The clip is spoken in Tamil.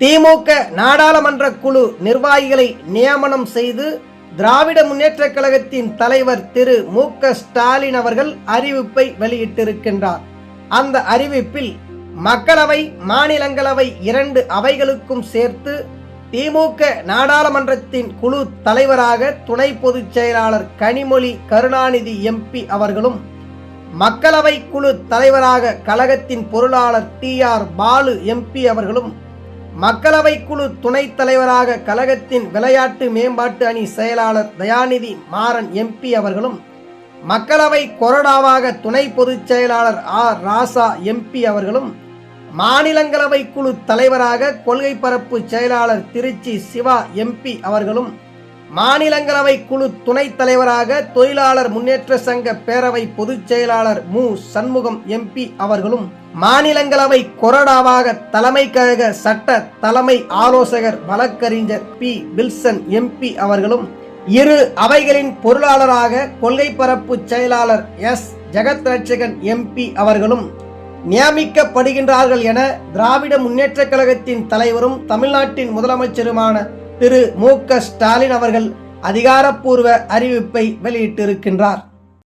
திமுக நாடாளுமன்ற குழு நிர்வாகிகளை நியமனம் செய்து திராவிட முன்னேற்ற கழகத்தின் தலைவர் திரு மு க ஸ்டாலின் அவர்கள் அறிவிப்பை வெளியிட்டிருக்கின்றார். அந்த அறிவிப்பில் மக்களவை மாநிலங்களவை இரண்டு அவைகளுக்கும் சேர்த்து திமுக நாடாளுமன்றத்தின் குழு தலைவராக துணை பொதுச் செயலாளர் கனிமொழி கருணாநிதி எம்பி அவர்களும் மக்களவை குழு தலைவராக கழகத்தின் பொருளாளர் டி ஆர் பாலு எம்பி அவர்களும் மக்களவை குழு துணைத் தலைவராக கழகத்தின் விளையாட்டு மேம்பாட்டு அணி செயலாளர் தயாநிதி மாறன் எம்பி அவர்களும் மக்களவை கொறடாவாக துணை பொதுச் செயலாளர் ஆர் ராசா எம்பி அவர்களும் மாநிலங்களவை குழு தலைவராக கொள்கை பரப்பு செயலாளர் திருச்சி சிவா எம்பி அவர்களும் மாநிலங்களவை குழு துணைத் தலைவராக தொழிலாளர் முன்னேற்ற சங்க பேரவை பொதுச் செயலாளர் மு. சண்முகம் எம்பி அவர்களும் மாநிலங்களவை கொறடாவாக தலைமை கழக சட்ட தலைமை ஆலோசகர் வழக்கறிஞர் பி. வில்சன் எம்பி அவர்களும் இரு அவைகளின் பொருளாளராக கொள்கை பரப்பு செயலாளர் எஸ். ஜெகத் ரட்சகன் எம்பி அவர்களும் நியமிக்கப்படுகின்றார்கள் என திராவிட முன்னேற்றக் கழகத்தின் தலைவரும் தமிழ்நாட்டின் முதலமைச்சருமான திரு மு க ஸ்டாலின் அவர்கள் அதிகாரப்பூர்வ அறிவிப்பை வெளியிட்டிருக்கின்றார்.